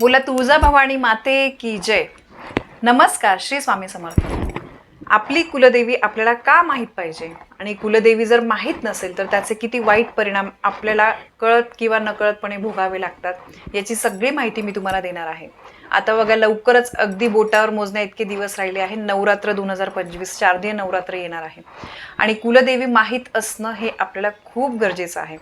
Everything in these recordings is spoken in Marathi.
बोला तुळजा भवानी माते की जय. नमस्कार श्री स्वामी समर्थ. आपली कुलदेवी आपल्याला का माहीत पाहिजे? आणि कुलदेवी जर माहीत नसेल तर त्याचे किती वाईट परिणाम आपल्याला कळत किंवा नकळतपणे भोगावे लागतात याची सगळी माहिती मी तुम्हाला देणार आहे. आता बघा लवकरच अगदी बोटावर मोजण्या इतके दिवस राहिले आहे नवरात्र दोन हजार पंचवीस शारदीय नवरात्र येणार आहे. आणि कुलदेवी माहीत असणं हे आपल्याला खूप गरजेचं आहे.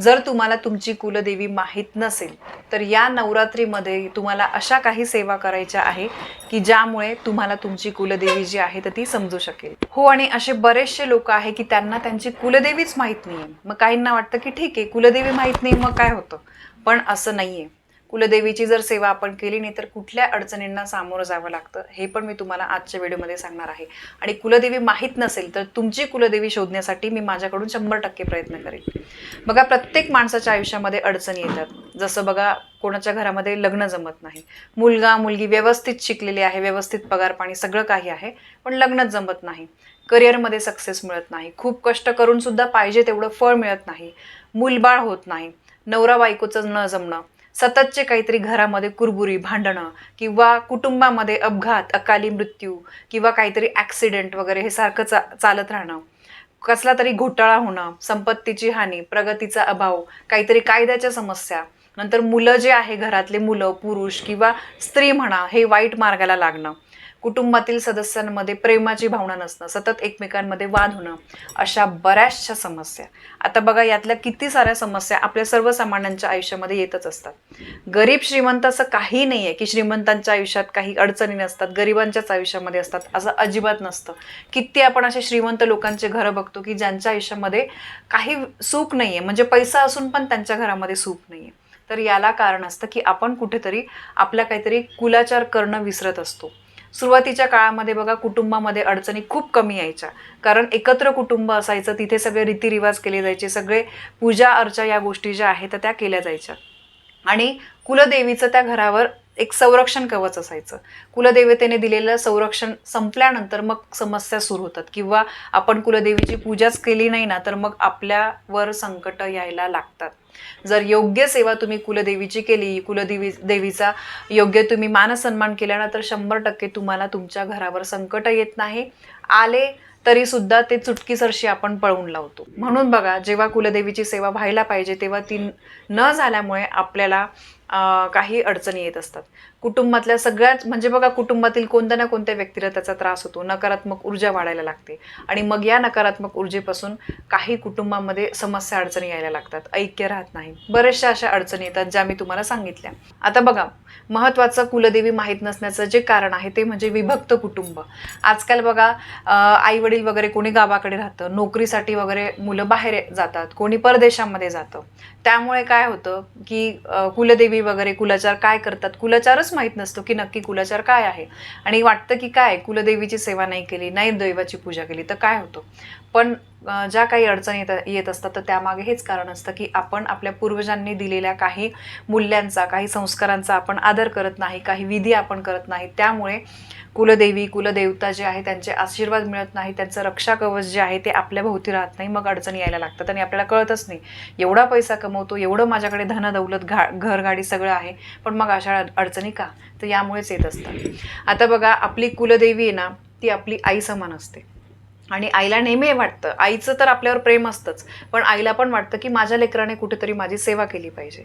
जर तुम्हाला तुमची कुलदेवी माहीत नसेल तर या नवरात्रीमध्ये तुम्हाला अशा काही सेवा करायच्या आहे की ज्यामुळे तुम्हाला तुमची कुलदेवी जी आहे तर ती समजू शकेल. हो आणि असे बरेचसे लोक आहे की त्यांना त्यांची कुलदेवीच माहीत नाही मग काहींना वाटतं की ठीक आहे कुलदेवी माहीत नाही मग काय होतं? पण असं नाहीये. कुलदेवीची जर सेवा आपण केली नाही तर कुठल्या अडचणींना सामोरं जावं लागतं? हे पण मी तुम्हाला आजच्या व्हिडिओमध्ये सांगणार आहे. आणि कुलदेवी माहीत नसेल तर तुमची कुलदेवी शोधण्यासाठी मी माझ्याकडून शंभर टक्के प्रयत्न करेन. बघा प्रत्येक माणसाच्या आयुष्यामध्ये अडचणी येतात. जसं बघा कोणाच्या घरामध्ये लग्न जमत नाही. मुलगा मुलगी व्यवस्थित शिकलेली आहे व्यवस्थित पगार पाणी सगळं काही आहे पण लग्नच जमत नाही. करिअरमध्ये सक्सेस मिळत नाही. खूप कष्ट करून सुद्धा पाहिजे तेवढं फळ मिळत नाही. मूलबाळ होत नाही. नवरा बायकोचं न जमणं. सततचे काहीतरी घरामध्ये कुरबुरी भांडणं किंवा कुटुंबामध्ये अपघात अकाली मृत्यू किंवा काहीतरी ॲक्सिडेंट वगैरे हे सारखं चा चालत राहणं. कसला तरी घोटाळा होणं संपत्तीची हानी प्रगतीचा अभाव काहीतरी कायद्याच्या समस्या. नंतर मुलं जे आहे घरातले मुलं पुरुष किंवा स्त्री म्हणा हे वाईट मार्गाला लागणं. कुटुंबातील सदस्यांमध्ये प्रेमाची भावना नसणं सतत एकमेकांमध्ये वाद होणं अशा बऱ्याचशा समस्या. आता बघा यातल्या किती साऱ्या समस्या आपल्या सर्वसामान्यांच्या आयुष्यामध्ये येतच असतात. गरीब श्रीमंत असं काही नाही आहे की श्रीमंतांच्या आयुष्यात काही अडचणी नसतात गरिबांच्याच आयुष्यामध्ये असतात असं अजिबात नसतं. किती आपण असे श्रीमंत लोकांचे घरं बघतो की ज्यांच्या आयुष्यामध्ये काही सुख नाही आहे म्हणजे पैसा असून पण त्यांच्या घरामध्ये सुख नाही आहे तर याला कारण असतं की आपण कुठेतरी आपल्या काहीतरी कुलाचार करणं विसरत असतो. सुरुवातीच्या काळामध्ये बघा कुटुंबामध्ये अडचणी खूप कमी यायच्या. कारण एकत्र कुटुंब असायचं तिथे सगळे रीतिरिवाज केले जायचे सगळे पूजा अर्चा या गोष्टी ज्या आहेत तर त्या केल्या जायच्या. आणि कुलदेवीचं त्या घरावर एक संरक्षण कवच असायचं. कुलदेवतेने दिलेलं संरक्षण संपल्यानंतर मग समस्या सुरू होतात. किंवा आपण कुलदेवीची पूजाच केली नाही ना तर मग आपल्यावर संकट यायला लागतात. जर योग्य सेवा तुम्ही कुलदेवीची केली कुलदेवी देवीचा योग्य तुम्ही मानसन्मान केला ना तर शंभर टक्के तुम्हाला तुमच्या घरावर संकट येत नाही. आले तरी सुद्धा ते चुटकीसरशी आपण पळवून लावतो. म्हणून बघा जेव्हा कुलदेवीची सेवा व्हायला पाहिजे तेव्हा ती न झाल्यामुळे आपल्याला काही अडचणी येत असतात. कुटुंबातल्या सगळ्याच म्हणजे बघा कुटुंबातील कोणत्या ना कोणत्या व्यक्तीला त्याचा त्रास होतो. नकारात्मक ऊर्जा वाढायला लागते. आणि मग या नकारात्मक ऊर्जेपासून काही कुटुंबामध्ये समस्या अडचणी यायला लागतात. ऐक्य राहत नाही. बऱ्याचशा अशा अडचणी येतात ज्या मी तुम्हाला सांगितल्या. आता बघा महत्त्वाचं कुलदेवी माहीत नसण्याचं जे कारण आहे ते म्हणजे विभक्त कुटुंब. आजकाल बघा आई वडील वगैरे कोणी गावाकडे राहतं. नोकरीसाठी वगैरे मुलं बाहेर जातात. कोणी परदेशामध्ये जातं. त्यामुळे काय होतं की कुलदेवी कुलदेवी वगैरे कुलाचार काय करतात? कुलाचारच माहीत नसतो की नक्की कुलाचार काय आहे. आणि वाटतं की काय? कुलदेवीची सेवा नाही केली नाही दैवाची पूजा केली तर काय होतं? पण ज्या काही अडचणी येत येत असतात तर त्यामागे हेच कारण असतं की आपण आपल्या पूर्वजांनी दिलेल्या काही मूल्यांचा काही संस्कारांचा आपण आदर करत नाही काही विधी आपण करत नाही. त्यामुळे कुलदेवी कुलदेवता जे आहे त्यांचे आशीर्वाद मिळत नाही त्यांचं रक्षा कवच जे आहे ते आपल्या भोवती राहत नाही. मग अडचणी यायला लागतात आणि आपल्याला कळतच नाही. एवढा पैसा कमवतो एवढं माझ्याकडे धन दौलत घा घरगाडी सगळं आहे पण मग अशा अडचणी का? तर यामुळेच येत असतात. आता बघा आपली कुलदेवी आहे ना ती आपली आई समान असते. आणि आईला नेहमी हे वाटतं. आईचं तर आपल्यावर प्रेम असतंच. पण आईला पण वाटतं की माझ्या लेकराने कुठेतरी माझी सेवा केली पाहिजे.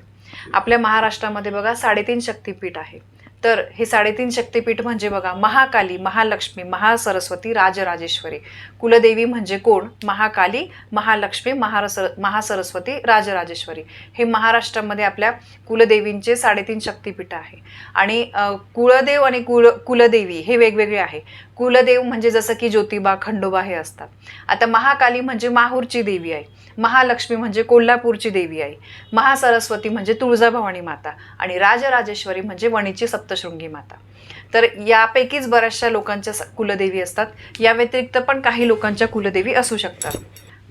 आपल्या महाराष्ट्रामध्ये बघा साडेतीन शक्तीपीठ आहे. तर हे साडेतीन शक्तीपीठ म्हणजे बघा महाकाली महालक्ष्मी महासरस्वती राजराजेश्वरी. कुलदेवी म्हणजे कोण? महाकाली महालक्ष्मी महारस महासरस्वती राजराजेश्वरी. हे महाराष्ट्रामध्ये आपल्या कुलदेवींचे साडेतीन शक्तीपीठ आहे. आणि कुळदेव आणि कुल कुलदेवी हे वेगवेगळे आहे. कुलदेव म्हणजे जसं की ज्योतिबा खंडोबा हे असतात. आता महाकाली म्हणजे माहूरची देवी आहे. महालक्ष्मी म्हणजे कोल्हापूरची देवी आहे. महासरस्वती म्हणजे तुळजाभवानी माता आणि राजराजेश्वरी म्हणजे वणीची सप्तशृंगी माता. तर यापैकीच बऱ्याचशा लोकांच्या स- कुलदेवी असतात. या व्यतिरिक्त पण काही लोकांच्या कुलदेवी असू शकतात.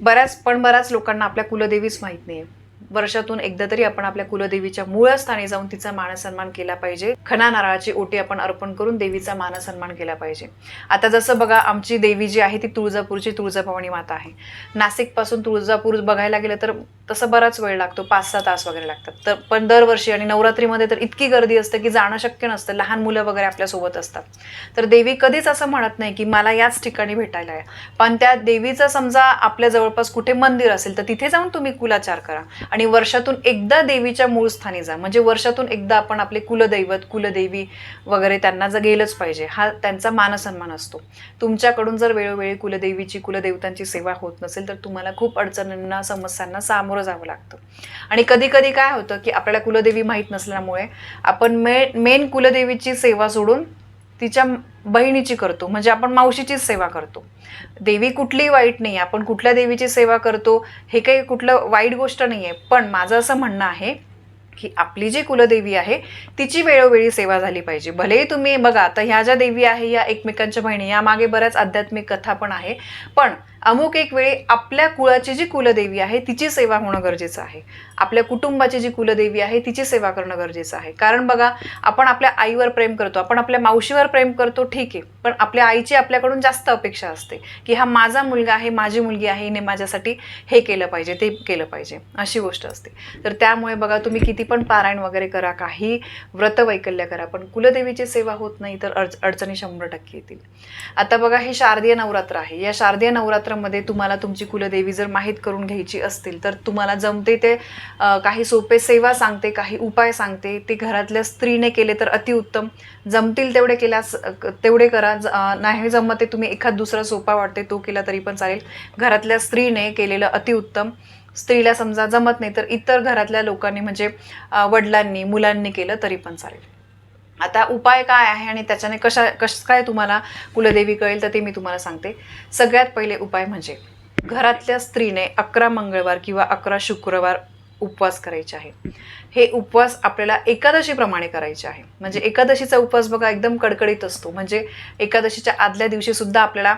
बऱ्याच पण बऱ्याच लोकांना आपल्या कुलदेवीच माहीत नाही आहे वर्षातून एकदा तरी आपण आपल्या कुलदेवीच्या मूळ स्थानी जाऊन तिचा मानसन्मान केला पाहिजे. खना नारळाची ओटी आपण अर्पण करून देवीचा मानसन्मान केला पाहिजे. आता जसं बघा आमची देवी जी आहे ती तुळजापूरची तुळजाभवानी माता आहे. नाशिकपासून तुळजापूर बघायला गेलं तर तसं बराच वेळ लागतो पाच सहा तास वगैरे लागतात. तर पण दरवर्षी आणि नवरात्रीमध्ये तर इतकी गर्दी असते की जाणं शक्य नसतं लहान मुलं वगैरे आपल्यासोबत असतात. तर देवी कधीच असं म्हणत नाही की मला याच ठिकाणी भेटायला आहे पण त्या देवीचं समजा आपल्या जवळपास कुठे मंदिर असेल तर तिथे जाऊन तुम्ही कुलाचार करा. आणि वर्षातून एकदा देवीच्या मूळ स्थानी जा. म्हणजे वर्षातून एकदा आपण आपले कुलदैवत कुलदेवी वगैरे त्यांना जर गेलंच पाहिजे हा त्यांचा मानसन्मान असतो. तुमच्याकडून जर वेळोवेळी कुलदेवीची कुलदेवतांची सेवा होत नसेल तर तुम्हाला खूप अडचणींना समस्यांना सामोरं जावं लागतं. आणि कधी कधी काय होतं की आपल्याला कुलदेवी माहीत नसल्यामुळे आपण मे मेन कुलदेवीची सेवा सोडून तिच्या बहिणीची करतो म्हणजे आपण मावशीचीच सेवा करतो. देवी कुठलीही वाईट नाही आपण कुठल्या देवीची सेवा करतो हे काही कुठलं वाईट गोष्ट नाही आहे. पण माझं असं म्हणणं आहे की आपली जी कुलदेवी आहे तिची वेळोवेळी सेवा झाली पाहिजे. भलेही तुम्ही बघा आता ह्या ज्या देवी आहे या एकमेकांच्या बहिणी यामागे बऱ्याच आध्यात्मिक कथा पण आहे. पण अमुक एक वेळी आपल्या कुळाची जी कुलदेवी आहे तिची सेवा होणं गरजेचं आहे. आपल्या कुटुंबाची जी कुलदेवी आहे तिची सेवा करणं गरजेचं आहे. कारण बघा आपण आपल्या आईवर प्रेम करतो आपण आपल्या मावशीवर प्रेम करतो ठीक आहे. पण आपल्या आईची आपल्याकडून जास्त अपेक्षा असते की हा माझा मुलगा आहे माझी मुलगी आहे हिने माझ्यासाठी हे केलं पाहिजे ते केलं पाहिजे अशी गोष्ट असते. तर त्यामुळे बघा तुम्ही किती पण पारायण वगैरे करा काही व्रतवैकल्य करा पण कुलदेवीची सेवा होत नाही तर अडचणी शंभर टक्के येतील. आता बघा हे शारदीय नवरात्र आहे. या शारदीय नवरात्र नवरात्रामध्ये तुम्हाला तुमची कुलदेवी जर माहीत करून घ्यायची असतील तर तुम्हाला जमते ते काही सोपे सेवा सांगते काही उपाय सांगते. ते घरातल्या स्त्रीने केले तर अतिउत्तम. जमतील तेवढे केल्यास तेवढे करा. नाही जमत ते तुम्ही एखाद दुसरा सोपा वाटते तो केला तरी पण चालेल. घरातल्या स्त्रीने केलेलं अतिउत्तम. स्त्रीला समजा जमत नाही तर इतर घरातल्या लोकांनी म्हणजे वडिलांनी मुलांनी केलं तरी पण चालेल. आता उपाय काय आहे आणि त्याच्याने कशा कस काय तुम्हाला कुलदेवी कळेल तर ते मी तुम्हाला सांगते. सगळ्यात पहिले उपाय म्हणजे घरातल्या स्त्रीने अकरा मंगळवार किंवा अकरा शुक्रवार उपवास करायचे आहे. हे उपवास आपल्याला एकादशीप्रमाणे करायचे आहे. म्हणजे एकादशीचा उपवास बघा एकदम कडकडीत असतो. म्हणजे एकादशीच्या आदल्या दिवशी सुद्धा आपल्याला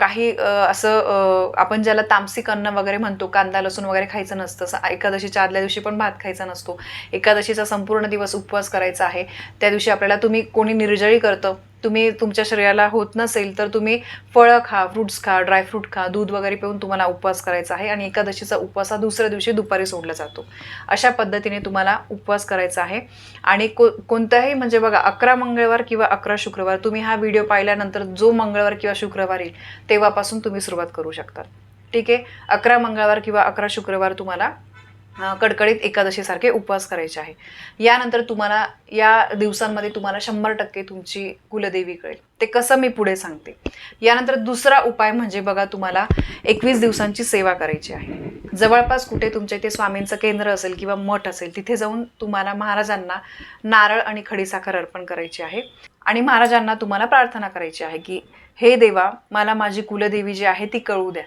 काही असं आपण ज्याला तामसिक अन्न वगैरे म्हणतो कांदा लसूण वगैरे खायचं नसतं असं एकादशीच्या आदल्या दिवशी पण भात खायचा नसतो. एकादशीचा संपूर्ण दिवस उपवास करायचा आहे. त्या दिवशी आपल्याला तुम्ही कोणी निर्जळी करतं तुम्ही तुमच्या शरीराला होत नसेल तर तुम्ही फळं खा फ्रुट्स खा ड्रायफ्रूट खा दूध वगैरे पिऊन तुम्हाला उपवास करायचा आहे. आणि एकादशीचा उपवास हा दुसऱ्या दिवशी दुपारी सोडला जातो. अशा पद्धतीने तुम्हाला उपवास करायचा आहे. आणि को कोणत्याही म्हणजे बघा अकरा मंगळवार किंवा अकरा शुक्रवार तुम्ही हा व्हिडिओ पाहिल्यानंतर जो मंगळवार किंवा शुक्रवार येईल तेव्हापासून तुम्ही सुरुवात करू शकता. ठीक आहे? अकरा मंगळवार किंवा अकरा शुक्रवार तुम्हाला कडकडीत एकादशीसारखे उपवास करायचे आहे. यानंतर तुम्हाला या दिवसांमध्ये तुम्हाला शंभर टक्के तुमची कुलदेवी कळेल. ते कसं मी पुढे सांगते. यानंतर दुसरा उपाय म्हणजे बघा तुम्हाला एकवीस दिवसांची सेवा करायची आहे. जवळपास कुठे तुमच्या इथे स्वामींचं केंद्र असेल किंवा मठ असेल तिथे जाऊन तुम्हाला महाराजांना नारळ आणि खडीसाखर अर्पण करायची आहे. आणि महाराजांना तुम्हाला प्रार्थना करायची आहे की हे देवा मला माझी कुलदेवी जी आहे ती कळू द्या.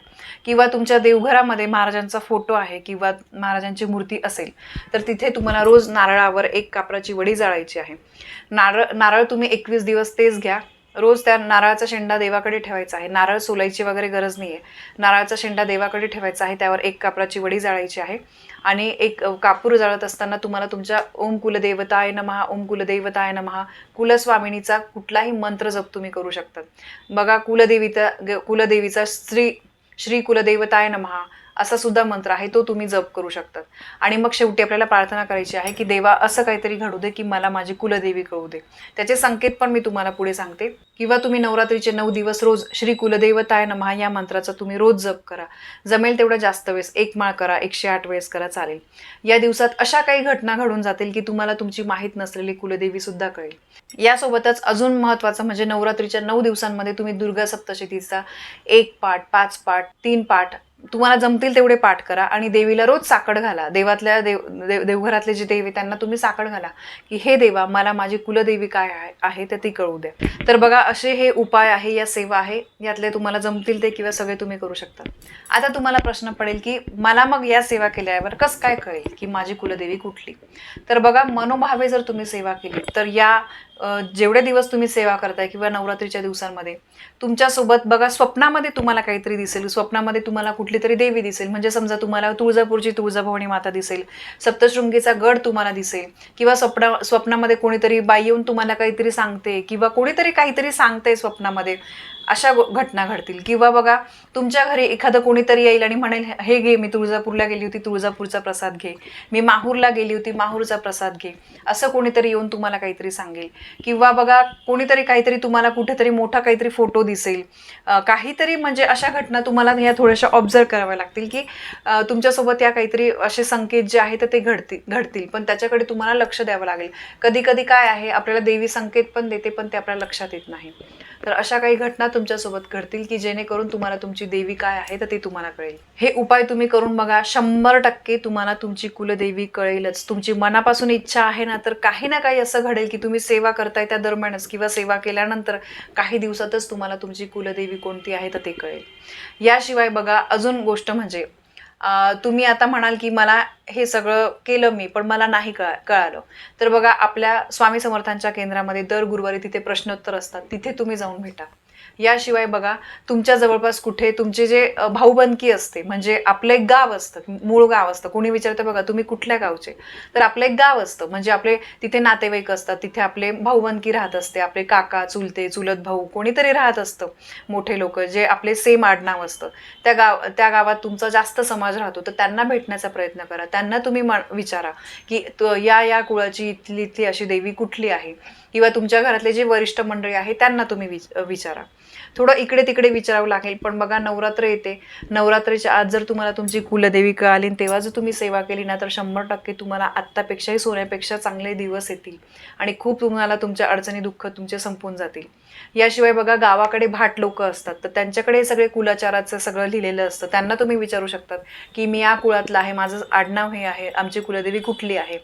किंवा तुमच्या देवघरामध्ये महाराजांचा फोटो आहे किंवा महाराजांची मूर्ती असेल तर तिथे तुम्हाला रोज नारळावर एक कापराची वडी जाळायची आहे. नारळ नारळ तुम्ही एकवीस दिवस तेच घ्या रोज त्या नारळाचा शेंडा देवाकडे ठेवायचा आहे. नारळ सोलायची वगैरे गरज नाही आहे नारळाचा शेंडा देवाकडे ठेवायचा आहे. त्यावर एक कापराची वडी जाळायची आहे. आणि एक कापूर जाळत असताना तुम्हाला तुमच्या ओम कुलदेवताय नमहा ओम कुलदेवताय नमहा कुलस्वामिनीचा कुठलाही मंत्र जप तुम्ही करू शकतात. बघा कुलदेवीचा ग- कुलदेवीचा श्री श्री कुलदेवताय नमहा असा सुद्धा मंत्र आहे तो तुम्ही जप करू शकतात. आणि मग शेवटी आपल्याला प्रार्थना करायची आहे की देवा असं काहीतरी घडू दे की मला माझी कुलदेवी कळू दे. त्याचे संकेत पण मी तुम्हाला पुढे सांगते. किंवा तुम्ही नवरात्रीचे नऊ दिवस रोज श्री कुलदेवताय नमहा या मंत्राचा तुम्ही रोज जप करा. जमेल तेवढं जास्त वेळेस एक माळ करा एकशे आठ वेळेस करा चालेल. या दिवसात अशा काही घटना घडून जातील की तुम्हाला तुमची माहीत नसलेली कुलदेवी सुद्धा कळेल. यासोबतच अजून महत्त्वाचं म्हणजे नवरात्रीच्या नऊ दिवसांमध्ये तुम्ही दुर्गा सप्तशतीचा एक पाठ पाच पाठ तीन पाठ तुम्हाला जमतील तेवढे पाठ करा आणि देवीला रोज साकड घाला. देवातल्या देव देव देवघरातले जे देवी त्यांना तुम्ही साकड घाला की हे देवा मला माझी कुलदेवी काय आहे तर ती कळू द्या. तर बघा असे हे उपाय आहे या सेवा आहे यातले तुम्हाला जमतील ते किंवा सगळे तुम्ही करू शकता. आता तुम्हाला प्रश्न पडेल की मला मग या सेवा केल्यावर कसं काय कळेल की माझी कुलदेवी कुठली? तर बघा मनोभावे जर तुम्ही सेवा केली तर या जेवढे दिवस तुम्ही सेवा करताय किंवा नवरात्रीच्या दिवसांमध्ये तुमच्यासोबत बघा स्वप्नामध्ये तुम्हाला काहीतरी दिसेल. स्वप्नामध्ये तुम्हाला कुठली तरी देवी दिसेल. म्हणजे समजा तुम्हाला तुळजापूरची तुळजाभवानी माता दिसेल सप्तशृंगीचा गड तुम्हाला दिसेल किंवा स्वप्ना स्वप्नामध्ये कोणीतरी बाई येऊन तुम्हाला काहीतरी सांगते किंवा कोणीतरी काहीतरी सांगते स्वप्नामध्ये. अशा घटना घडतील. किंवा बघा तुमच्या घरी एखादं कोणीतरी येईल आणि म्हणेल हे घे मी तुळजापूरला गेली होती तुळजापूरचा प्रसाद घे. मी माहूरला गेली होती माहूरचा प्रसाद घे. असं कोणीतरी येऊन तुम्हाला काहीतरी सांगेल. किंवा बघा कोणीतरी काहीतरी तुम्हाला कुठेतरी मोठा काहीतरी फोटो दिसेल. काहीतरी म्हणजे अशा घटना तुम्हाला ह्या थोड्याशा ऑब्झर्व कराव्या लागतील की तुमच्यासोबत या काहीतरी असे संकेत जे आहेत ते घडतील घडतील. पण त्याच्याकडे तुम्हाला लक्ष द्यावं लागेल. कधी कधी काय आहे आपल्याला देवी संकेत पण देते पण ते आपल्याला लक्षात येत नाही. तर अशा काही घटना तुमच्यासोबत घडतील की जेणेकरून तुम्हाला तुमची देवी काय आहे तर ते तुम्हाला कळेल. हे उपाय तुम्ही करून बघा. शंभर टक्के तुम्हाला तुमची कुलदेवी कळेलच. तुमची मनापासून इच्छा आहे ना तर काही ना काही असं घडेल की तुम्ही सेवा करताय त्या दरम्यानच किंवा सेवा केल्यानंतर काही दिवसातच तुम्हाला तुमची कुलदेवी कोणती आहे तर ते कळेल. याशिवाय बघा अजून गोष्ट म्हणजे तुम्ही आता म्हणाल की मला हे सगळं केलं मी पण मला नाही कळा कळालं. तर बघा आपल्या स्वामी समर्थांच्या केंद्रामध्ये दर गुरुवारी तिथे प्रश्नोत्तर असतात. तिथे तुम्ही जाऊन भेटा. याशिवाय बघा तुमच्या जवळपास कुठे तुमचे जे भाऊबंदकी असते म्हणजे आपलं एक गाव असतं मूळ गाव असतं. कोणी विचारतं बघा तुम्ही कुठल्या गावचे? तर आपलं एक गाव असतं. म्हणजे आपले तिथे नातेवाईक असतात तिथे आपले भाऊबंदकी राहत असते. आपले काका चुलते चुलत भाऊ कोणीतरी राहत असतं. मोठे लोक जे आपले सेम आडनाव असतं. त्या गाव त्या गावात तुमचा जास्त समाज राहतो. तर त्यांना भेटण्याचा प्रयत्न करा. त्यांना तुम्ही म विचारा की या या कुळाची इथली इथली अशी देवी कुठली आहे? किंवा तुमच्या घरातले जे वरिष्ठ मंडळी आहे त्यांना तुम्ही विच विचारा. थोडं इकडे तिकडे विचारावं लागेल पण बघा नवरात्र येते. नवरात्रीच्या आज जर तुम्हाला तुमची कुलदेवी कळाली तेव्हा जर तुम्ही सेवा केली ना तर शंभर टक्के तुम्हाला आत्तापेक्षाही सोन्यापेक्षा चांगले दिवस येतील आणि खूप तुम्हाला तुमच्या अडचणी दुःख तुमचे संपून जातील. याशिवाय बघा गावाकडे भाट लोक असतात तर त्यांच्याकडे हे सगळे कुलाचाराचं सगळं लिहिलेलं असतं. त्यांना तुम्ही विचारू शकतात की मी या कुळातला आहे माझं आडनाव हे आहे आमची कुलदेवी कुठली आहे?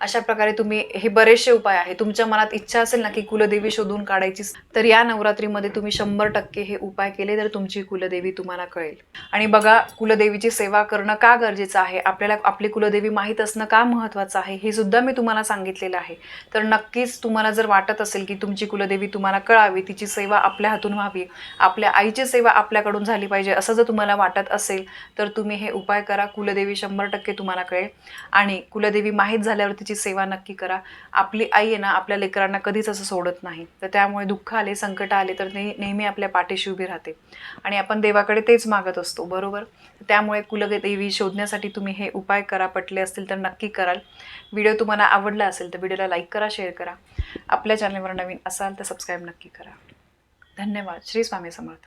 अशा प्रकारे तुम्ही हे बरेचसे उपाय आहे तुमच्या मनात इच्छा असेल ना की कुलदेवी शोधून काढायची तर या नवरात्रीमध्ये तुम्ही शंभर टक्के हे उपाय केले तर तुमची कुलदेवी तुम्हाला कळेल. आणि बघा कुलदेवीची सेवा करणं का गरजेचं आहे? आपल्याला आपली कुलदेवी माहीत असणं का महत्त्वाचं आहे? हे सुद्धा मी तुम्हाला सांगितलेलं आहे. तर नक्कीच तुम्हाला जर वाटत असेल की तुमची कुलदेवी तुम्हाला कळावी तिची सेवा आपल्या हातून व्हावी आपल्या आईची सेवा आपल्याकडून झाली पाहिजे असं जर तुम्हाला वाटत असेल तर तुम्ही हे उपाय करा. कुलदेवी शंभर टक्के तुम्हाला कळेल. आणि कुलदेवी माहीत झाल्यावरती तिची सेवा नक्की करा. आपली आई आहे ना आपल्या लेकरांना कधीच असं सोडत नाही. तर त्यामुळे दुःख आले संकट आले तर ते नेहमी आपल्या पाठीशी उभी राहते. आणि आपण देवाकडे तेच मागत असतो बरोबर? त्यामुळे कुलदेवी शोधण्यासाठी तुम्ही हे उपाय करा पटले असतील तर नक्की कराल. व्हिडिओ तुम्हाला आवडला असेल तर व्हिडिओला लाईक करा शेअर करा. आपल्या चॅनलवर नवीन असाल तर सबस्क्राईब नक्की करा. धन्यवाद. श्री स्वामी समर्थ.